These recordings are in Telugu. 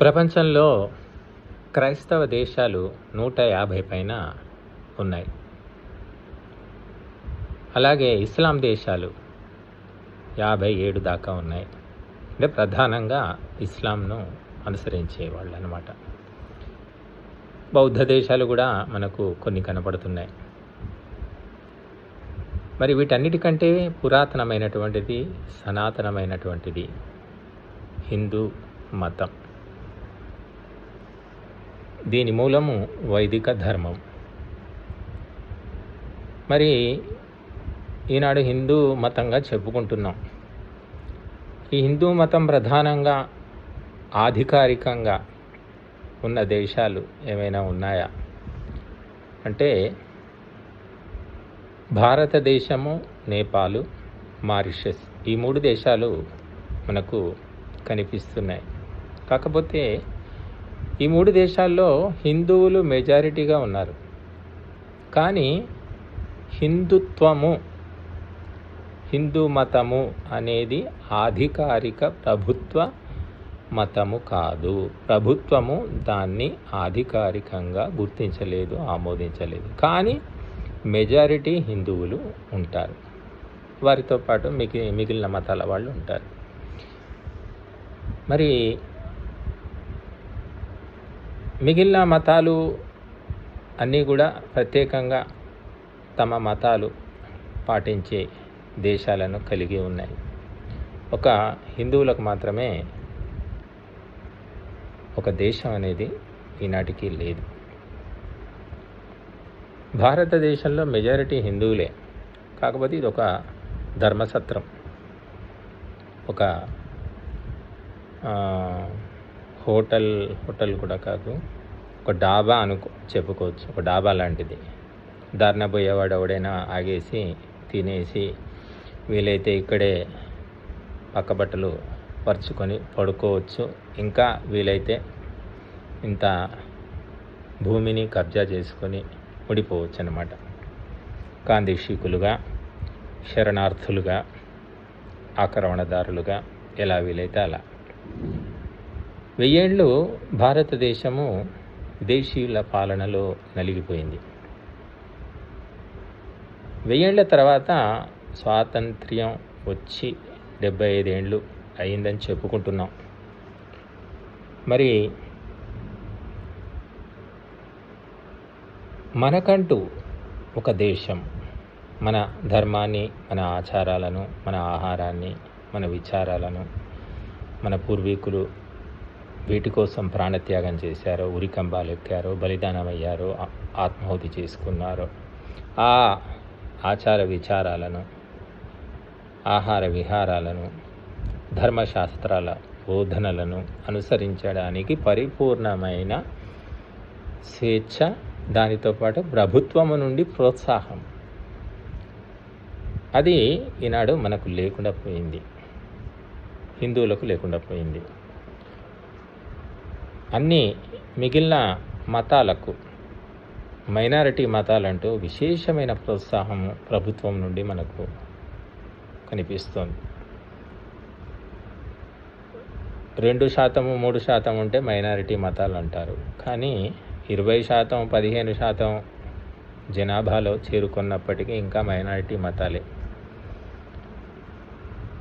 ప్రపంచంలో క్రైస్తవ దేశాలు నూట యాభై పైన ఉన్నాయి. అలాగే ఇస్లాం దేశాలు యాభై ఏడు దాకా ఉన్నాయి. అంటే ప్రధానంగా ఇస్లాంను అనుసరించే వాళ్ళు అనమాట బౌద్ధ దేశాలు కూడా మనకు కొన్ని కనపడుతున్నాయి. మరి వీటన్నిటికంటే పురాతనమైనటువంటిది సనాతనమైనటువంటిది హిందూ మతం. దీని మూలము వైదిక ధర్మం. మరి ఈనాడు హిందూ మతంగా చెప్పుకుంటున్నాం. ఈ హిందూ మతం ప్రధానంగా ఆధికారికంగా ఉన్న దేశాలు ఏమైనా ఉన్నాయా? అంటే భారతదేశము నేపాలు మారిషస్ ఈ మూడు దేశాలు మనకు కనిపిస్తున్నాయి. కాకపోతే ఈ మూడు దేశాల్లో హిందువులు మెజారిటీగా ఉన్నారు. కానీ హిందుత్వము హిందూ మతము అనేది ఆధికారిక ప్రభుత్వ మతము కాదు. ప్రభుత్వము దాన్ని ఆధికారికంగా గుర్తించలేదు ఆమోదించలేదు. కానీ మెజారిటీ హిందువులు ఉంటారు. వారితో పాటు మిగి మిగిలిన మతాల వాళ్ళు ఉంటారు. మరి మిగిలిన మతాలు అన్నీ కూడా ప్రత్యేకంగా తమ మతాలు పాటించే దేశాలను కలిగి ఉన్నాయి. ఒక హిందువులకు మాత్రమే ఒక దేశం అనేది ఈనాటికి లేదు. భారతదేశంలో మెజారిటీ హిందువులే. కాకపోతే ఇది ఒక ధర్మసత్రం. ఒక హోటల్ హోటల్ కూడా కాదు. ఒక డాబా అనుకో చెప్పుకోవచ్చు. ఒక డాబా లాంటిది. దారిన పోయేవాడు ఎవడైనా ఆగేసి తినేసి వీలైతే ఇక్కడే పక్క బట్టలు పరుచుకొని పడుకోవచ్చు. ఇంకా వీలైతే ఇంత భూమిని కబ్జా చేసుకొని ఉడిపోవచ్చు అన్నమాట కాందిశీకులుగా శరణార్థులుగా ఆక్రమణదారులుగా ఎలా వీలైతే అలా. వెయ్యేళ్ళు భారతదేశము విదేశీయుల పాలనలో నలిగిపోయింది. వెయ్యేళ్ళ తర్వాత స్వాతంత్ర్యం వచ్చి డెబ్బై ఐదేళ్ళు అయిందని చెప్పుకుంటున్నాం. మరి మనకంటూ ఒక దేశం మన ధర్మాన్ని మన ఆచారాలను మన ఆహారాన్ని మన విచారాలను మన పూర్వీకులు వీటి కోసం ప్రాణత్యాగం చేశారో ఉరికంబాలు ఎక్కారో బలిదానమయ్యారు ఆత్మాహుతి చేసుకున్నారో. ఆ ఆచార విచారాలను ఆహార విహారాలను ధర్మశాస్త్రాల బోధనలను అనుసరించడానికి పరిపూర్ణమైన స్వేచ్ఛ దానితో పాటు ప్రభుత్వము నుండి ప్రోత్సాహం. అది ఈనాడు మనకు లేకుండా పోయింది. హిందువులకు లేకుండా పోయింది. అన్ని మిగిలిన మతాలకు మైనారిటీ మతాలంటూ విశేషమైన ప్రోత్సాహం ప్రభుత్వం నుండి మనకు కనిపిస్తోంది. రెండు శాతము మూడు శాతం ఉంటే మైనారిటీ మతాలు అంటారు కానీ ఇరవై శాతం పదిహేను శాతం జనాభాలో చేరుకున్నప్పటికీ ఇంకా మైనారిటీ మతాలే.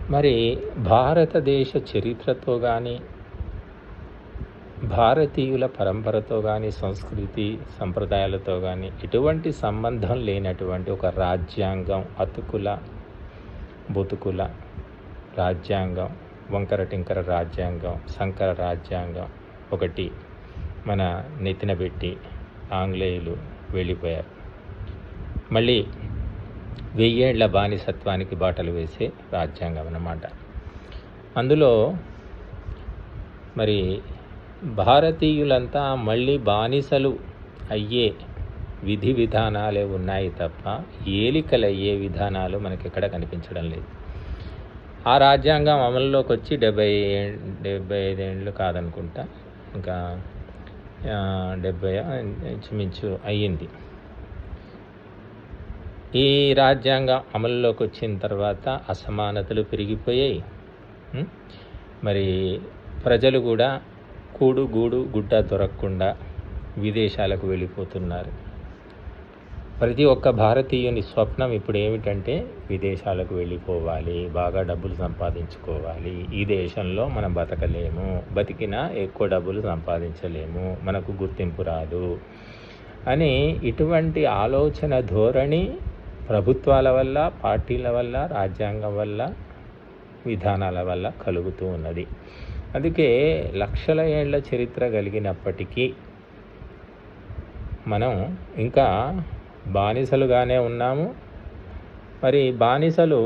మరి భారతదేశ చరిత్రతో కానీ భారతీయుల పరంపరతో కానీ సంస్కృతి సంప్రదాయాలతో కానీ ఎటువంటి సంబంధం లేనటువంటి ఒక రాజ్యాంగం అతుకుల బతుకుల రాజ్యాంగం వంకర టింకర రాజ్యాంగం శంకర రాజ్యాంగం ఒకటి మన నెత్తిన పెట్టి ఆంగ్లేయులు వెళ్ళిపోయారు. మళ్ళీ వెయ్యేళ్ళ బానిసత్వానికి బాటలు వేసే రాజ్యాంగం అన్నమాట. అందులో మరి భారతీయులంతా మళ్ళీ బానిసలు అయ్యే విధి విధానాలే ఉన్నాయి తప్ప ఏలికలు అయ్యే విధానాలు మనకి ఎక్కడ కనిపించడం లేదు. ఆ రాజ్యాంగం అమల్లోకి వచ్చి డెబ్బై డెబ్బై ఐదేళ్ళు కాదనుకుంటా. ఇంకా డెబ్బై ఇంచుమించు అయ్యింది. ఈ రాజ్యాంగం అమలులోకి వచ్చిన తర్వాత అసమానతలు పెరిగిపోయాయి. మరి ప్రజలు కూడా కూడు గూడు గుడ్డ దొరకకుండా విదేశాలకు వెళ్ళిపోతున్నారు. ప్రతి ఒక్క భారతీయుని స్వప్నం ఇప్పుడు ఏమిటంటే విదేశాలకు వెళ్ళిపోవాలి బాగా డబ్బులు సంపాదించుకోవాలి. ఈ దేశంలో మనం బతకలేము బతికినా ఎక్కువ డబ్బులు సంపాదించలేము మనకు గుర్తింపు రాదు అని ఇటువంటి ఆలోచన ధోరణి ప్రభుత్వాల వల్ల పార్టీల వల్ల రాజ్యాంగం వల్ల విధానాల వల్ల కలుగుతూ ఉన్నది. అందుకే లక్షల ఏళ్ళ చరిత్ర కలిగినప్పటికీ మనం ఇంకా బానిసలుగానే ఉన్నాము. మరి బానిసలు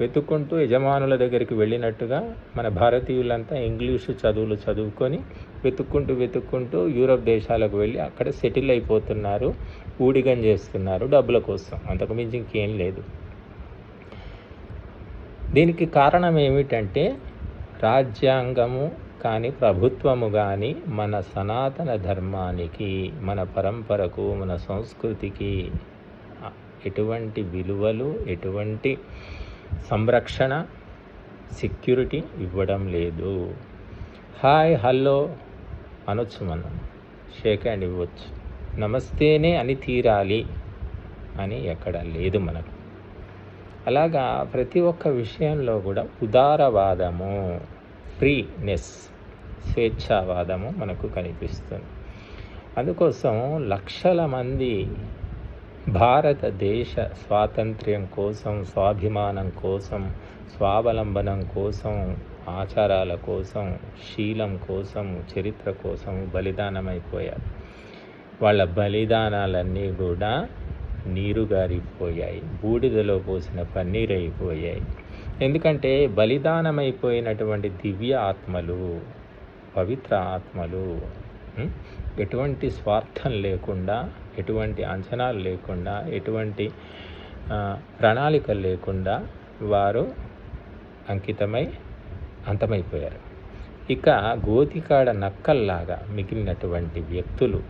వెతుక్కుంటూ యజమానుల దగ్గరికి వెళ్ళినట్టుగా మన భారతీయులంతా ఇంగ్లీషు చదువులు చదువుకొని వెతుక్కుంటూ వెతుక్కుంటూ యూరప్ దేశాలకు వెళ్ళి అక్కడ సెటిల్ అయిపోతున్నారు. ఊడిగం చేస్తున్నారు డబ్బుల కోసం. అంతకుమించి ఇంకేం లేదు. దీనికి కారణం ఏమిటంటే రాజ్యాంగము కానీ ప్రభుత్వము కానీ మన సనాతన ధర్మానికి మన పరంపరకు మన సంస్కృతికి ఎటువంటి విలువలు ఎటువంటి సంరక్షణ సెక్యూరిటీ ఇవ్వడం లేదు. హాయ్ హలో అనొచ్చు మనం షేక్ హ్యాండ్ ఇవ్వచ్చు. నమస్తేనే అని తీరాలి అని ఎక్కడ లేదు మనకు. అలాగా ప్రతి ఒక్క విషయంలో కూడా ఉదారవాదము ఫ్రీనెస్ స్వేచ్ఛావాదము మనకు కనిపిస్తుంది. అందుకోసం లక్షల మంది భారతదేశ స్వాతంత్ర్యం కోసం స్వాభిమానం కోసం స్వావలంబనం కోసం ఆచారాల కోసం శీలం కోసం చరిత్ర కోసం బలిదానమైపోయారు. వాళ్ళ బలిదానాలన్నీ కూడా నీరు గారిపోయాయి బూడిదలో పోసిన పన్నీరు అయిపోయాయి. ఎందుకంటే బలిదానమైపోయినటువంటి దివ్య ఆత్మలు పవిత్ర ఆత్మలు ఎటువంటి స్వార్థం లేకుండా ఎటువంటి అంచనాలు లేకుండా ఎటువంటి ప్రణాళికలు లేకుండా వారు అంకితమై అంతమైపోయారు. ఇక గోతికాడ నక్కల్లాగా మిగిలినటువంటి వ్యక్తులు